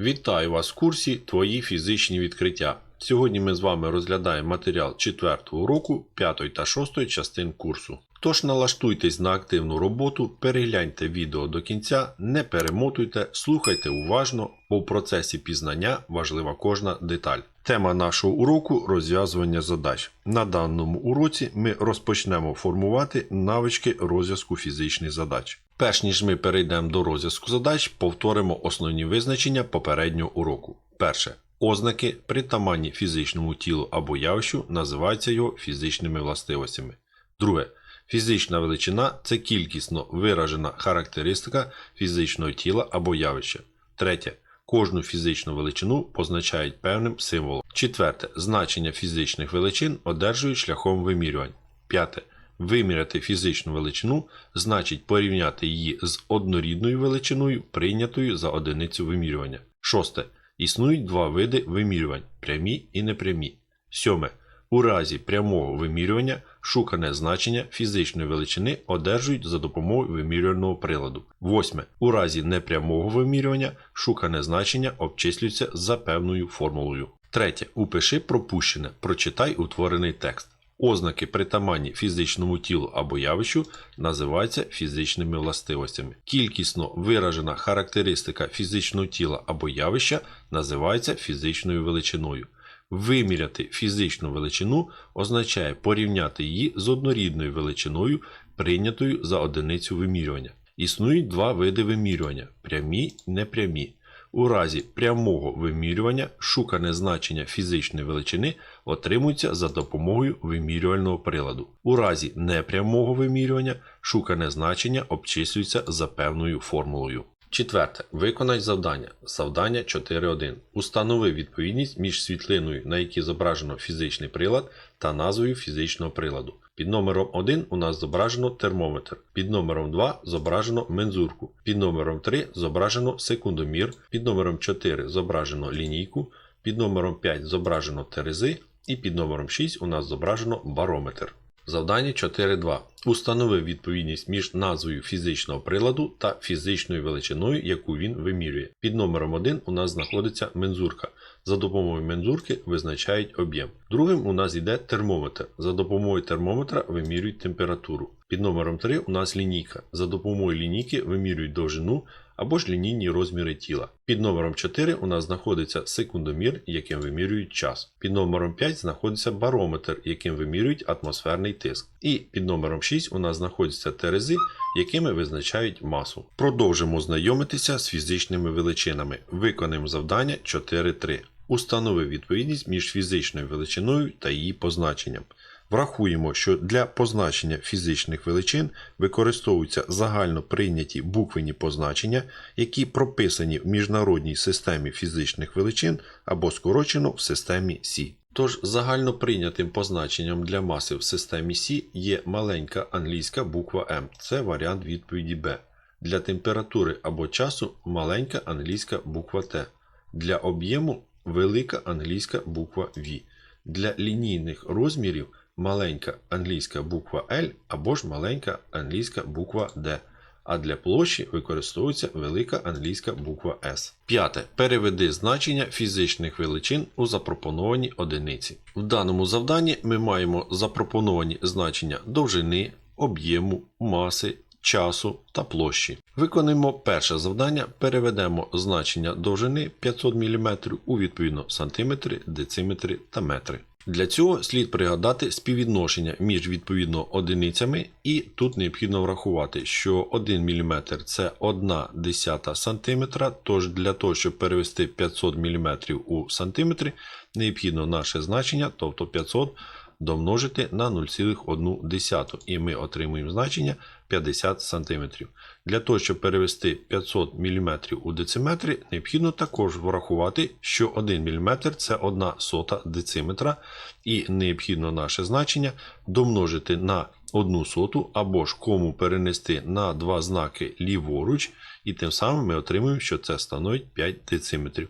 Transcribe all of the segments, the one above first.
Вітаю вас в курсі Твої фізичні відкриття. Сьогодні ми з вами розглядаємо матеріал 4 уроку 5 та 6 частин курсу. Тож налаштуйтесь на активну роботу, перегляньте відео до кінця, не перемотуйте, слухайте уважно, бо в процесі пізнання важлива кожна деталь. Тема нашого уроку розв'язування задач. На даному уроці ми розпочнемо формувати навички розв'язку фізичних задач. Перш ніж ми перейдемо до розв'язку задач, повторимо основні визначення попереднього уроку. Перше. Ознаки, притаманні фізичному тілу або явищу, називаються його фізичними властивостями. Друге. Фізична величина це кількісно виражена характеристика фізичного тіла або явища. Третє. Кожну фізичну величину позначають певним символом. Четверте. Значення фізичних величин одержують шляхом вимірювань. П'яте. Виміряти фізичну величину значить порівняти її з однорідною величиною, прийнятою за одиницю вимірювання. Шосте. Існують два види вимірювань прямі і непрямі. Сьоме. У разі прямого вимірювання шукане значення фізичної величини одержують за допомогою вимірювального приладу. Восьме. У разі непрямого вимірювання шукане значення обчислюється за певною формулою. Третє. Упиши пропущене. Прочитай утворений текст. Ознаки притаманні фізичному тілу або явищу називаються фізичними властивостями. Кількісно виражена характеристика фізичного тіла або явища називається фізичною величиною. Виміряти фізичну величину означає порівняти її з однорідною величиною, прийнятою за одиницю вимірювання. Існують два види вимірювання прямі і непрямі. У разі прямого вимірювання шукане значення фізичної величини отримується за допомогою вимірювального приладу. У разі непрямого вимірювання шукане значення обчислюється за певною формулою. Четверте. Виконай завдання. Завдання 4.1. Установи відповідність між світлиною, на якій зображено фізичний прилад, та назвою фізичного приладу. Під номером 1 у нас зображено термометр, під номером 2 зображено мензурку, під номером 3 зображено секундомір, під номером 4 зображено лінійку, під номером 5 зображено терези і під номером 6 у нас зображено барометр. Завдання 4.2. Установи відповідність між назвою фізичного приладу та фізичною величиною, яку він вимірює. Під номером 1 у нас знаходиться мензурка. За допомогою мензурки визначають об'єм. Другим у нас йде термометр. За допомогою термометра вимірюють температуру. Під номером 3 у нас лінійка. За допомогою лінійки вимірюють довжину або ж лінійні розміри тіла. Під номером 4 у нас знаходиться секундомір, яким вимірюють час. Під номером 5 знаходиться барометр, яким вимірюють атмосферний тиск. І під номером 6 у нас знаходяться терези, якими визначають масу. Продовжимо знайомитися з фізичними величинами. Виконаємо завдання 4.3. Установи відповідність між фізичною величиною та її позначенням. Врахуємо, що для позначення фізичних величин використовуються загально прийняті буквені позначення, які прописані в міжнародній системі фізичних величин або скорочено в системі Сі. Тож загально прийнятим позначенням для маси в системі Сі є маленька англійська буква М. Це варіант відповіді Б. Для температури або часу маленька англійська буква Т. Для об'єму велика англійська буква V. Для лінійних розмірів маленька англійська буква L або ж маленька англійська буква D. А для площі використовується велика англійська буква S. П'яте. Переведи значення фізичних величин у запропоновані одиниці. В даному завданні ми маємо запропоновані значення довжини, об'єму, маси, часу та площі. Виконуємо перше завдання, переведемо значення довжини 500 мм у відповідно сантиметри, дециметри та метри. Для цього слід пригадати співвідношення між відповідно одиницями, і тут необхідно врахувати, що 1 мм це 1 десята см, тож для того, щоб перевести 500 мм у сантиметри, необхідно наше значення, тобто 500 домножити на 0,1 і ми отримуємо значення 50 см. Для того, щоб перевести 500 мм у дециметри, необхідно також врахувати, що 1 мм це 1 сота дециметра, і необхідно наше значення домножити на 1 соту або ж кому перенести на два знаки ліворуч, і тим самим ми отримуємо, що це становить 5 дециметрів.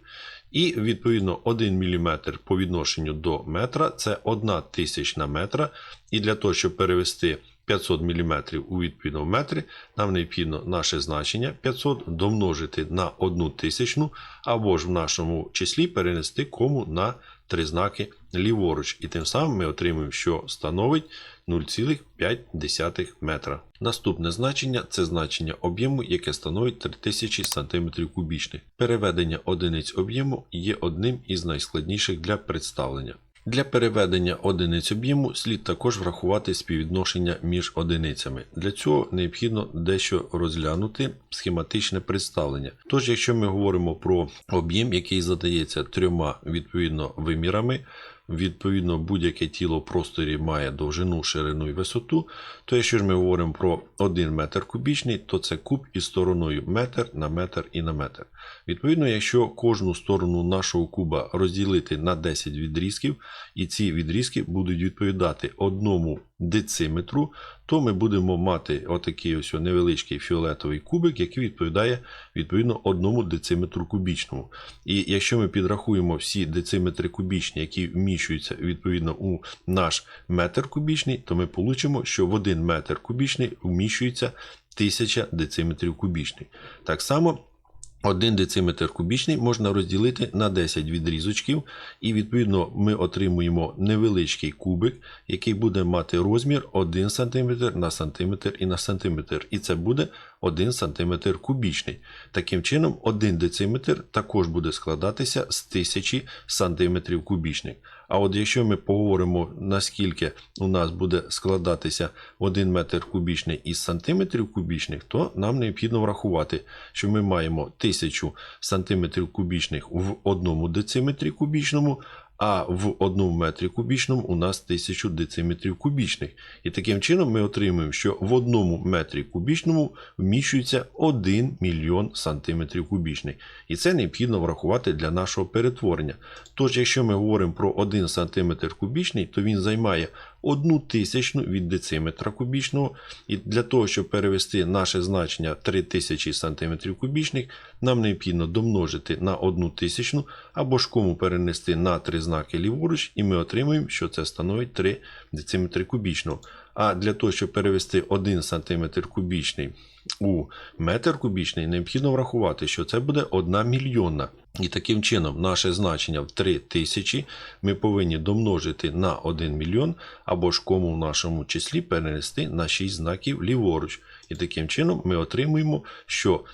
І відповідно 1 мм по відношенню до метра це 1 тисячна метра. І для того, щоб перевести 500 мм у відповідно в метри, нам необхідно наше значення 500 домножити на 1 тисячну, або ж в нашому числі перенести кому на три знаки ліворуч. І тим самим ми отримуємо, що становить 0,5 метра. Наступне значення це значення об'єму, яке становить 3000 см кубічних. Переведення одиниць об'єму є одним із найскладніших для представлення. Для переведення одиниць об'єму слід також врахувати співвідношення між одиницями. Для цього необхідно дещо розглянути схематичне представлення. Тож, якщо ми говоримо про об'єм, який задається трьома відповідно вимірами, відповідно будь-яке тіло в просторі має довжину, ширину і висоту, то якщо ж ми говоримо про 1 метр кубічний, то це куб із стороною метр на метр і на метр. Відповідно, якщо кожну сторону нашого куба розділити на 10 відрізків, і ці відрізки будуть відповідати одному дециметру, то ми будемо мати отакий ось невеличкий фіолетовий кубик, який відповідає відповідно одному дециметру кубічному. І якщо ми підрахуємо всі дециметри кубічні, які вміщуються відповідно у наш метр кубічний, то ми получимо, що в 1 метр кубічний вміщується 1000 дециметрів кубічних. Так само 1 дециметр кубічний можна розділити на 10 відрізочків, і відповідно ми отримуємо невеличкий кубик, який буде мати розмір 1 см на сантиметр і на сантиметр. І це буде 1 см кубічний. Таким чином, 1 дециметр також буде складатися з 1000 см кубічних. А от якщо ми поговоримо, наскільки у нас буде складатися 1 метр кубічний із сантиметрів кубічних, то нам необхідно врахувати, що ми маємо 1000 сантиметрів кубічних в одному дециметрі кубічному, а в одному метрі кубічному у нас 1000 дециметрів кубічних. І таким чином ми отримуємо, що в одному метрі кубічному вміщується 1 мільйон сантиметрів кубічних. І це необхідно врахувати для нашого перетворення. Тож, якщо ми говоримо про 1 см кубічний, то він займає одну тисячну від дециметра кубічного. І для того, щоб перевести наше значення 3000 см кубічних, нам необхідно домножити на одну тисячну або ж кому перенести на три знаки ліворуч, і ми отримуємо, що це становить 3 дециметри кубічного. А для того, щоб перевести 1 см кубічний у метр кубічний, необхідно врахувати, що це буде 1 мільйонна. І таким чином, наше значення в 3000 ми повинні домножити на 1 мільйон, або ж кому в нашому числі перенести на 6 знаків ліворуч. І таким чином ми отримуємо, що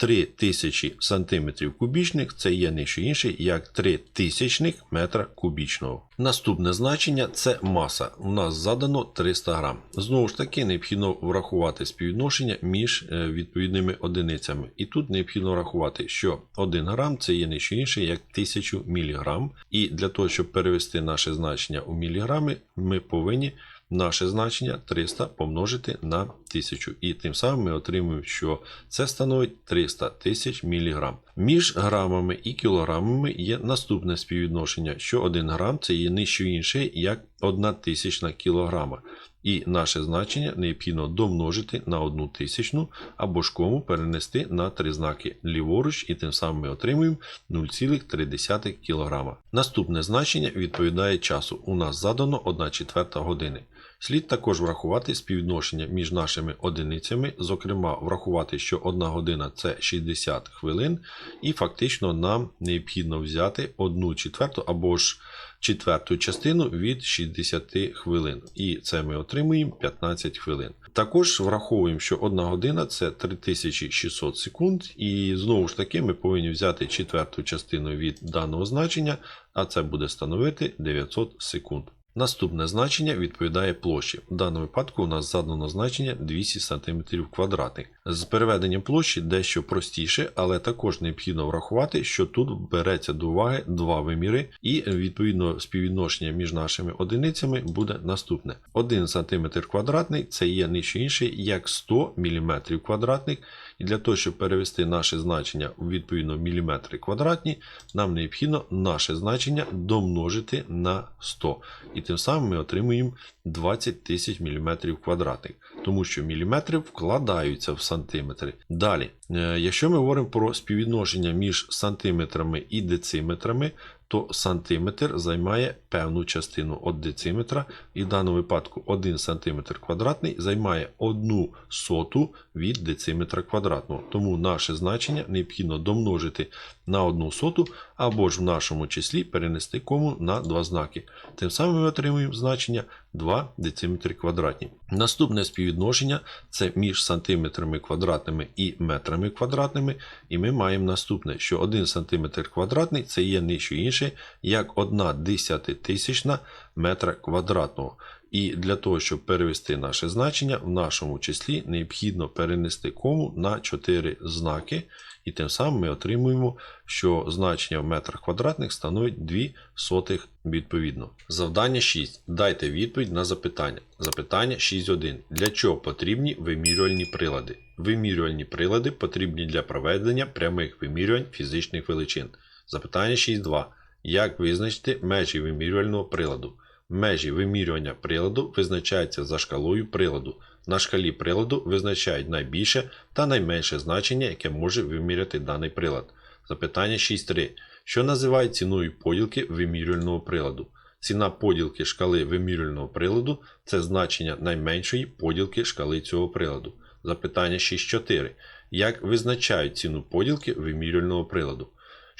3000 см кубічних це є не що інше, як 3 тисячних метра кубічного. Наступне значення це маса. У нас задано 300 грам. Знову ж таки, необхідно врахувати співвідношення між е, відповідними одиницями. І тут необхідно врахувати, що 1 грам це є не що інше, як 1000 мг. І для того, щоб перевести наше значення у міліграми, ми повинні наше значення 300 помножити на 1000. І тим самим ми отримуємо, що це становить 300 тисяч міліграм. Між грамами і кілограмами є наступне співвідношення, що 1 грам це є що інше, як 1 тисячна кілограма. І наше значення необхідно домножити на 1 тисячну або ж кому перенести на три знаки ліворуч, і тим самим ми отримуємо 0,3 кг. Наступне значення відповідає часу. У нас задано 1 четверта години. Слід також врахувати співвідношення між нашими одиницями, зокрема, врахувати, що 1 година це 60 хвилин, і фактично нам необхідно взяти 1 четверту або ж четверту частину від 60 хвилин. І це ми отримуємо 15 хвилин. Також враховуємо, що 1 година це 3600 секунд, і знову ж таки ми повинні взяти четверту частину від даного значення, а це буде становити 900 секунд. Наступне значення відповідає площі. В даному випадку у нас задано значення 200 см квадратних. З переведенням площі дещо простіше, але також необхідно врахувати, що тут береться до уваги два виміри, і відповідно співвідношення між нашими одиницями буде наступне. 1 см квадратний це є що інше, як 100 мм квадратних. І для того, щоб перевести наше значення у відповідно міліметри квадратні, нам необхідно наше значення домножити на 100. І тим самим ми отримуємо 20 тисяч міліметрів квадратних, тому що міліметри вкладаються в сантиметри. Далі, Якщо ми говоримо про співвідношення між сантиметрами і дециметрами, то сантиметр займає певну частину від дециметра, і в даному випадку 1 см квадратний займає 1 соту від дециметра квадратного. Тому наше значення необхідно домножити на 1 соту, або ж в нашому числі перенести кому на два знаки. Тим самим ми отримуємо значення 2 дециметри квадратні. Наступне співвідношення це між сантиметрами квадратними і метрами квадратними. І ми маємо наступне, що 1 см квадратний це є не що інше, як 1 десятитисячна метра квадратного. І для того, щоб перевести наше значення, в нашому числі необхідно перенести кому на 4 знаки. І тим самим ми отримуємо, що значення в метрах квадратних становить 2 сотих відповідно. Завдання 6. Дайте відповідь на запитання. Запитання 6.1. Для чого потрібні вимірювальні прилади? Вимірювальні прилади потрібні для проведення прямих вимірювань фізичних величин. Запитання 6.2. Як визначити межі вимірювального приладу? Межі вимірювання приладу визначаються за шкалою приладу. На шкалі приладу визначають найбільше та найменше значення, яке може виміряти даний прилад. Запитання 6.3. Що називають ціною поділки вимірювального приладу? Ціна поділки шкали вимірювального приладу це значення найменшої поділки шкали цього приладу. Запитання 6.4. Як визначають ціну поділки вимірювального приладу?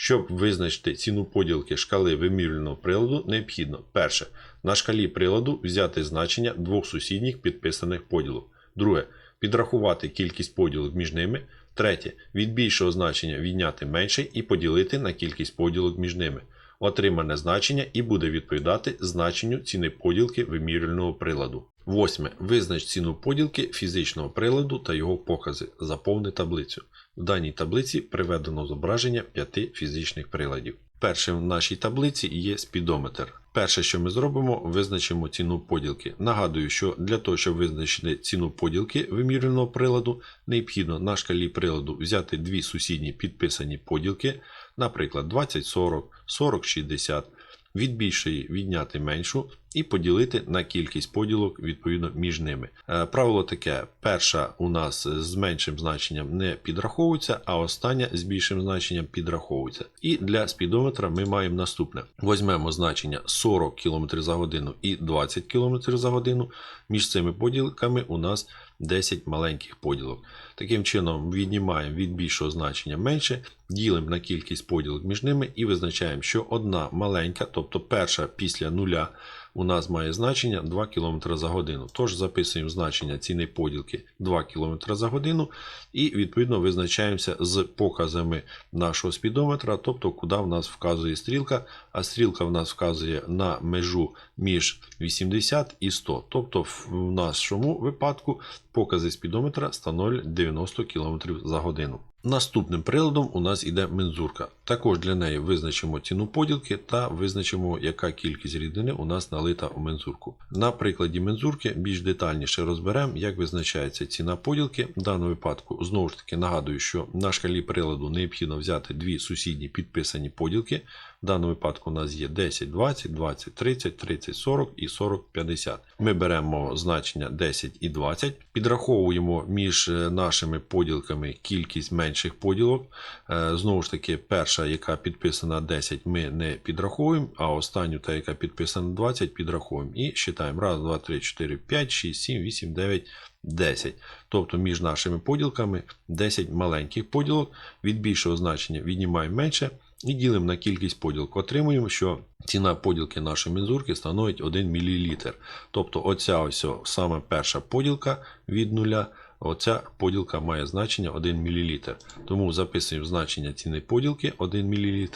Щоб визначити ціну поділки шкали вимірювального приладу, необхідно перше. На шкалі приладу взяти значення двох сусідніх підписаних поділок. Друге. Підрахувати кількість поділок між ними. Третє. Від більшого значення відняти менше і поділити на кількість поділок між ними. Отримане значення і буде відповідати значенню ціни поділки вимірювального приладу. Восьме. Визнач ціну поділки фізичного приладу та його покази. Заповни таблицю. В даній таблиці приведено зображення п'яти фізичних приладів. Першим в нашій таблиці є спідометр. Перше, що ми зробимо, визначимо ціну поділки. Нагадую, що для того, щоб визначити ціну поділки вимірювального приладу, необхідно на шкалі приладу взяти дві сусідні підписані поділки, наприклад, 20-40, 40-60, від більшої відняти меншу і поділити на кількість поділок відповідно між ними. Е, Правило таке: перша у нас з меншим значенням не підраховується, а остання з більшим значенням підраховується. І для спідометра ми маємо наступне: візьмемо значення 40 км за годину і 20 км за годину. Між цими поділками у нас 10 маленьких поділок. Таким чином, віднімаємо від більшого значення менше, ділимо на кількість поділок між ними і визначаємо, що одна маленька, тобто перша після нуля, у нас має значення 2 км за годину. Тож записуємо значення ціни поділки 2 км за годину і відповідно визначаємося з показами нашого спідометра, тобто куди в нас вказує стрілка, а стрілка в нас вказує на межу між 80 і 100. Тобто в нашому випадку покази спідометра становлять 90 км за годину. Наступним приладом у нас іде мензурка. Також для неї визначимо ціну поділки та визначимо, яка кількість рідини у нас налита у мензурку. На прикладі мензурки більш детальніше розберемо, як визначається ціна поділки. В даному випадку, знову ж таки, нагадую, що на шкалі приладу необхідно взяти дві сусідні підписані поділки. В даному випадку у нас є 10, 20, 20, 30, 30, 40 і 40, 50. Ми беремо значення 10 і 20, підраховуємо між е, нашими поділками кількість менших поділок. Е, Знову ж таки, перша, яка підписана 10, ми не підраховуємо, а останню, та, яка підписана 20, підраховуємо. І считаємо 1, 2, 3, 4, 5, 6, 7, 8, 9, 10. Тобто між нашими поділками 10 маленьких поділок. Від більшого значення віднімаємо менше. І ділимо на кількість поділок. Отримуємо, що ціна поділки нашої мензурки становить 1 мл. Тобто оця ось саме перша поділка від нуля, оця поділка має значення 1 мл. Тому записуємо значення ціни поділки 1 мл.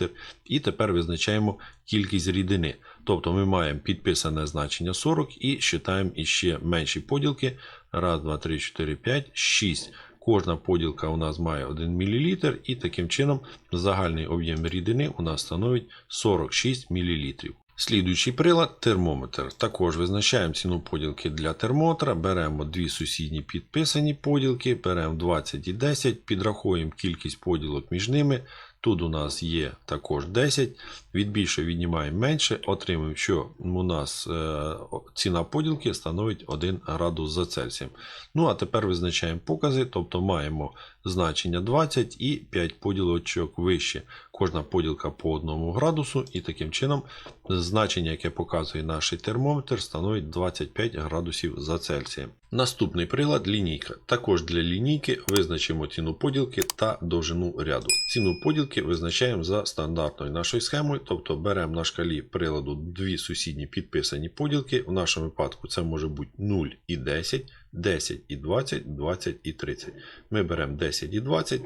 І тепер визначаємо кількість рідини. Тобто ми маємо підписане значення 40 і считаємо іще менші поділки. 1, 2, 3, 4, 5, 6. Кожна поділка у нас має 1 мл, і таким чином загальний об'єм рідини у нас становить 46 мл. Слідуючий прилад термометр. Також визначаємо ціну поділки для термотра, беремо дві сусідні підписані поділки, беремо 20 і 10, підраховуємо кількість поділок між ними. Тут у нас є також 10. Від більше віднімаємо менше, отримуємо, що у нас е, ціна поділки становить 1 градус за Цельсієм. Ну а тепер визначаємо покази, тобто маємо значення 20 і 5 поділочок вище. Кожна поділка по 1 градусу, і таким чином значення, яке показує наш термометр, становить 25 градусів за Цельсієм. Наступний прилад лінійка. Також для лінійки визначимо ціну поділки та довжину ряду. Ціну поділки визначаємо за стандартною нашою схемою, тобто беремо на шкалі приладу дві сусідні підписані поділки. В нашому випадку це може бути 0 і 10, 10 і 20, 20 і 30. Ми беремо 10 і 20,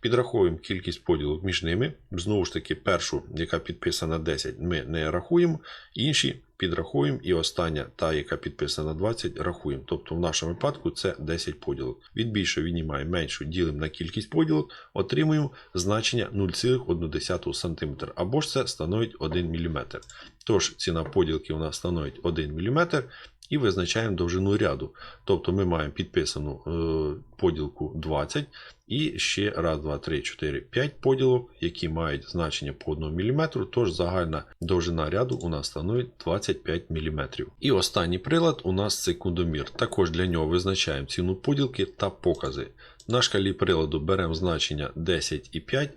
підраховуємо кількість поділок між ними. Знову ж таки, першу, яка підписана 10, ми не рахуємо, інші підрахуємо, і остання, та, яка підписана 20, рахуємо. Тобто в нашому випадку це 10 поділок. Від більшого віднімаємо меншу, ділимо на кількість поділок, отримуємо значення 0,1 см, або ж це становить 1 мм. Тож ціна поділки у нас становить 1 мм. І визначаємо довжину ряду. Тобто ми маємо підписану е, поділку 20 і ще 1, 2, 3, 4, 5 поділок, які мають значення по 1 мм, тож загальна довжина ряду у нас становить 25 мм. І останній прилад у нас секундомір. Також для нього визначаємо ціну поділки та покази. На шкалі приладу беремо значення 10 і 5.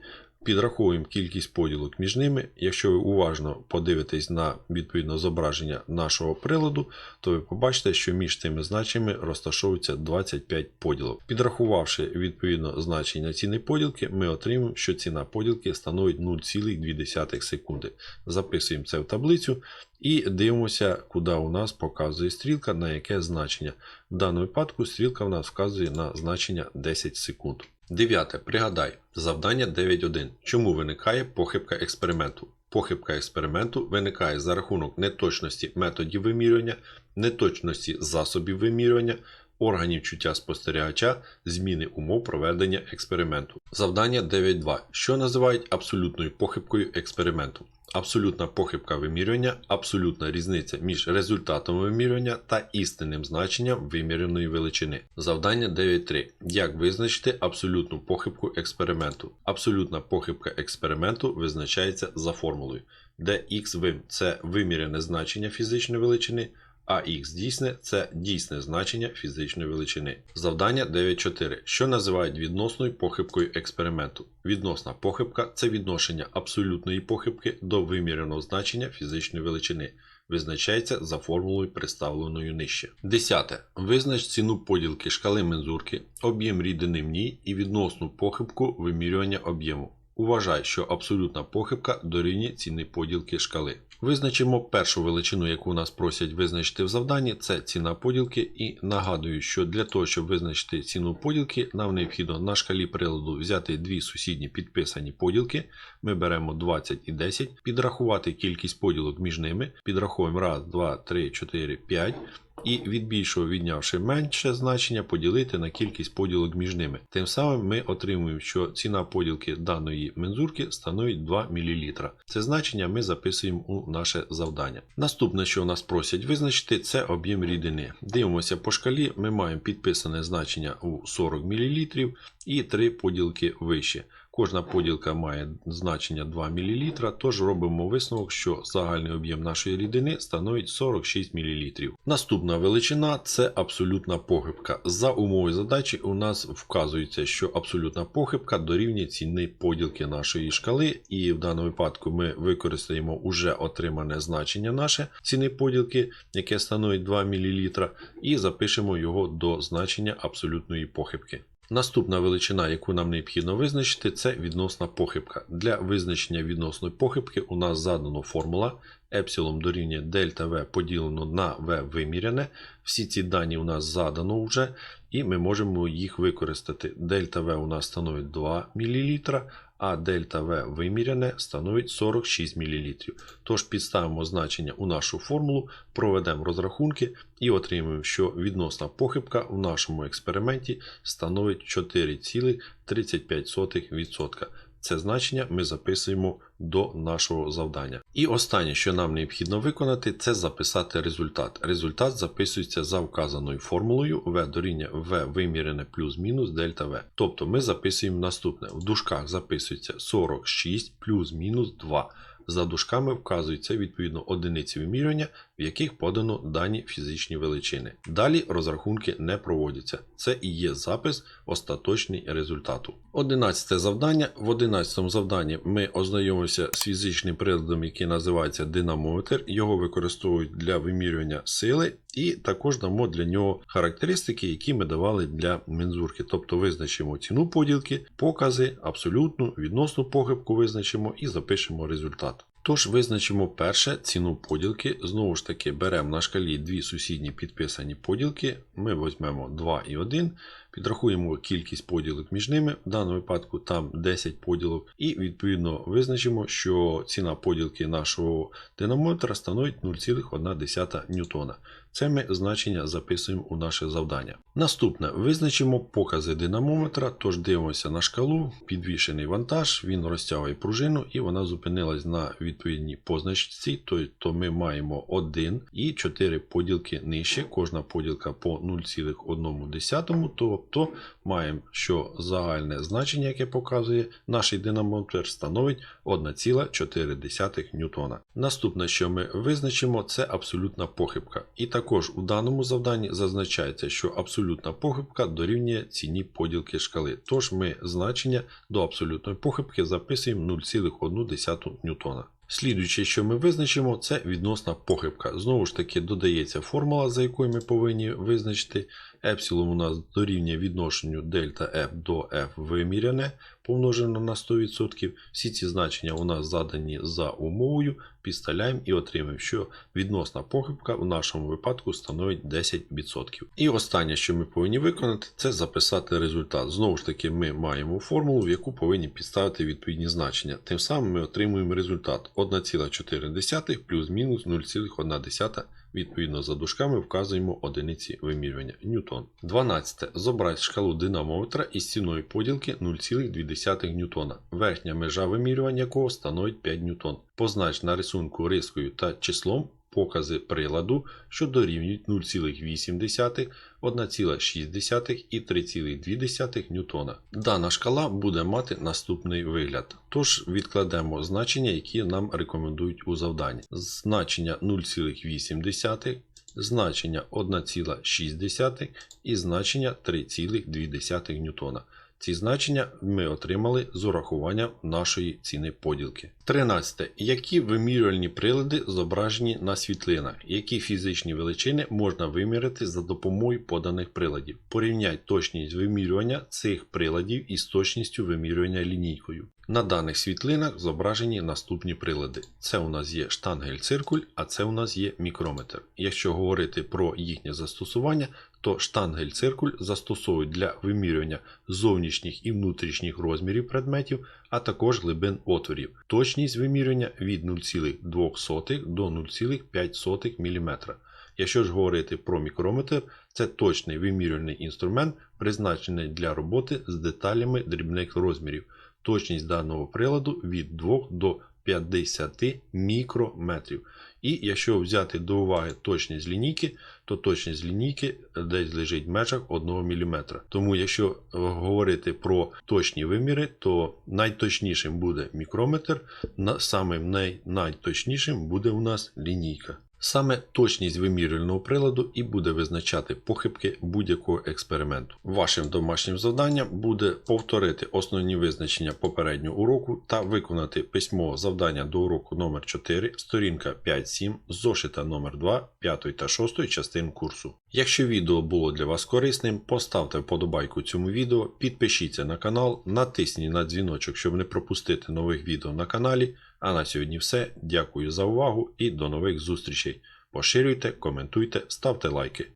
Підраховуємо кількість поділок між ними. Якщо ви уважно подивитесь на відповідне зображення нашого приладу, то ви побачите, що між цими значеннями розташовується 25 поділок. Підрахувавши відповідно значення ціни поділки, ми отримаємо, що ціна поділки становить 0,2 секунди. Записуємо це в таблицю і дивимося, куди у нас показує стрілка, на яке значення. В даному випадку стрілка у нас вказує на значення 10 секунд. Дев'яте. Пригадай. Завдання 9.1. Чому виникає похибка експерименту? Похибка експерименту виникає за рахунок неточності методів вимірювання, неточності засобів вимірювання, органів чуття спостерігача, зміни умов проведення експерименту. Завдання 9.2. Що називають абсолютною похибкою експерименту? Абсолютна похибка вимірювання, абсолютна різниця між результатом вимірювання та істинним значенням виміреної величини. Завдання 9.3. Як визначити абсолютну похибку експерименту? Абсолютна похибка експерименту визначається за формулою, де xvim – це вимірене значення фізичної величини, а x дійсне це дійсне значення фізичної величини. Завдання 9.4. Що називають відносною похибкою експерименту? Відносна похибка це відношення абсолютної похибки до виміреного значення фізичної величини. Визначається за формулою, представленою нижче. 10. Визнач ціну поділки шкали мензурки, об'єм рідини в ній і відносну похибку вимірювання об'єму. Уважай, що абсолютна похибка дорівнює ціни поділки шкали. Визначимо першу величину, яку нас просять визначити в завданні, це ціна поділки. І нагадую, що для того, щоб визначити ціну поділки, нам необхідно на шкалі приладу взяти дві сусідні підписані поділки. Ми беремо 20 і 10, підрахувати кількість поділок між ними, підраховуємо 1, 2, 3, 4, 5. І від більшого віднявши менше значення, поділити на кількість поділок між ними. Тим самим ми отримуємо, що ціна поділки даної мензурки становить 2 мл. Це значення ми записуємо у наше завдання. Наступне, що нас просять визначити, це об'єм рідини. Дивимося по шкалі, ми маємо підписане значення у 40 мл і 3 поділки вище. Кожна поділка має значення 2 мл, тож робимо висновок, що загальний об'єм нашої рідини становить 46 мл. Наступна величина це абсолютна похибка. За умовою задачі у нас вказується, що абсолютна похибка дорівнює ціни поділки нашої шкали, і в даному випадку ми використаємо уже отримане значення наше ціни поділки, яке становить 2 мл, і запишемо його до значення абсолютної похибки. Наступна величина, яку нам необхідно визначити, це відносна похибка. Для визначення відносної похибки у нас задано формула епсилон дорівнює дельта В поділено на В виміряне. Всі ці дані у нас задано вже, і ми можемо їх використати. Дельта В у нас становить 2 мл, а дельта В виміряне становить 46 мл. Тож підставимо значення у нашу формулу, проведемо розрахунки і отримуємо, що відносна похибка в нашому експерименті становить 4,35%. Це значення ми записуємо до нашого завдання. І останнє, що нам необхідно виконати, це записати результат. Результат записується за вказаною формулою v дорівнює v вимірене плюс-мінус дельта v. Тобто ми записуємо наступне: в дужках записується 46 плюс-мінус 2. За дужками вказуються відповідно одиниці вимірювання, в яких подано дані фізичні величини. Далі розрахунки не проводяться. Це і є запис остаточний результату. Одинадцяте завдання. В одинадцятому завданні ми ознайомимося з фізичним приладом, який називається динамометр. Його використовують для вимірювання сили, і також дамо для нього характеристики, які ми давали для мензурки. Тобто визначимо ціну поділки, покази, абсолютну, відносну похибку визначимо і запишемо результат. Тож визначимо перше ціну поділки. Знову ж таки, беремо на шкалі дві сусідні підписані поділки. Ми візьмемо 2 і 1, підрахуємо кількість поділок між ними. В даному випадку там 10 поділок, і відповідно визначимо, що ціна поділки нашого динамометра становить 0,1 ньютона. Це ми значення записуємо у наше завдання. Наступне визначимо покази динамометра, тож дивимося на шкалу, підвішений вантаж, він розтягує пружину і вона зупинилась на відповідній позначці, тобто ми маємо 1 і 4 поділки нижче, кожна поділка по 0,1, тобто маємо, що загальне значення, яке показує наш динамометр, становить 1,4 ньютона. Наступне, що ми визначимо, це абсолютна похибка. І також у даному завданні зазначається, що абсолютна похибка дорівнює ціні поділки шкали. Тож ми значення до абсолютної похибки записуємо 0,1 ньютона. Слідуюче, що ми визначимо, це відносна похибка. Знову ж таки, додається формула, за якою ми повинні визначити. Епсилон у нас дорівнює відношенню дельта F до F виміряне, помножено на 100%. Всі ці значення у нас задані за умовою, підставляємо і отримаємо, що відносна похибка в нашому випадку становить 10%. І останнє, що ми повинні виконати, це записати результат. Знову ж таки, ми маємо формулу, в яку повинні підставити відповідні значення. Тим самим ми отримуємо результат 1,4 плюс-мінус 0,1. Відповідно за дужками вказуємо одиниці вимірювання ньютон. 12. Зобразь шкалу динамометра із ціною поділки 0,2 ньютона, верхня межа вимірювання якого становить 5 ньютон. Познач на рисунку рискою та числом покази приладу, що дорівнюють 0,8, 1,6 і 3,2 ньютона. Дана шкала буде мати наступний вигляд. Тож відкладемо значення, які нам рекомендують у завданні. Значення 0,8, значення 1,6 і значення 3,2 ньютона. Ці значення ми отримали з урахуванням нашої ціни поділки. 13. Які вимірювальні прилади зображені на світлинах? Які фізичні величини можна виміряти за допомогою поданих приладів? Порівняй точність вимірювання цих приладів із точністю вимірювання лінійкою. На даних світлинах зображені наступні прилади. Це у нас є штангель-циркуль, а це у нас є мікрометр. Якщо говорити про їхнє застосування, то штангель-циркуль застосовують для вимірювання зовнішніх і внутрішніх розмірів предметів, а також глибин отворів. Точність вимірювання від 0,2 до 0,5 мм. Якщо ж говорити про мікрометр, це точний вимірювальний інструмент, призначений для роботи з деталями дрібних розмірів. Точність даного приладу від 2 до 50 мікрометрів. І якщо взяти до уваги точність лінійки, то точність лінійки десь лежить в межах 1 мм. Тому, якщо говорити про точні виміри, то найточнішим буде мікрометр, самим най найточнішим буде у нас лінійка. Саме точність вимірювального приладу і буде визначати похибки будь-якого експерименту. Вашим домашнім завданням буде повторити основні визначення попереднього уроку та виконати письмове завдання до уроку номер 4 сторінка 5-7, зошита номер 2 5 та 6 частин курсу. Якщо відео було для вас корисним, поставте вподобайку цьому відео, підпишіться на канал, натисніть на дзвіночок, щоб не пропустити нових відео на каналі. А на сьогодні все. Дякую за увагу і до нових зустрічей. Поширюйте, коментуйте, ставте лайки.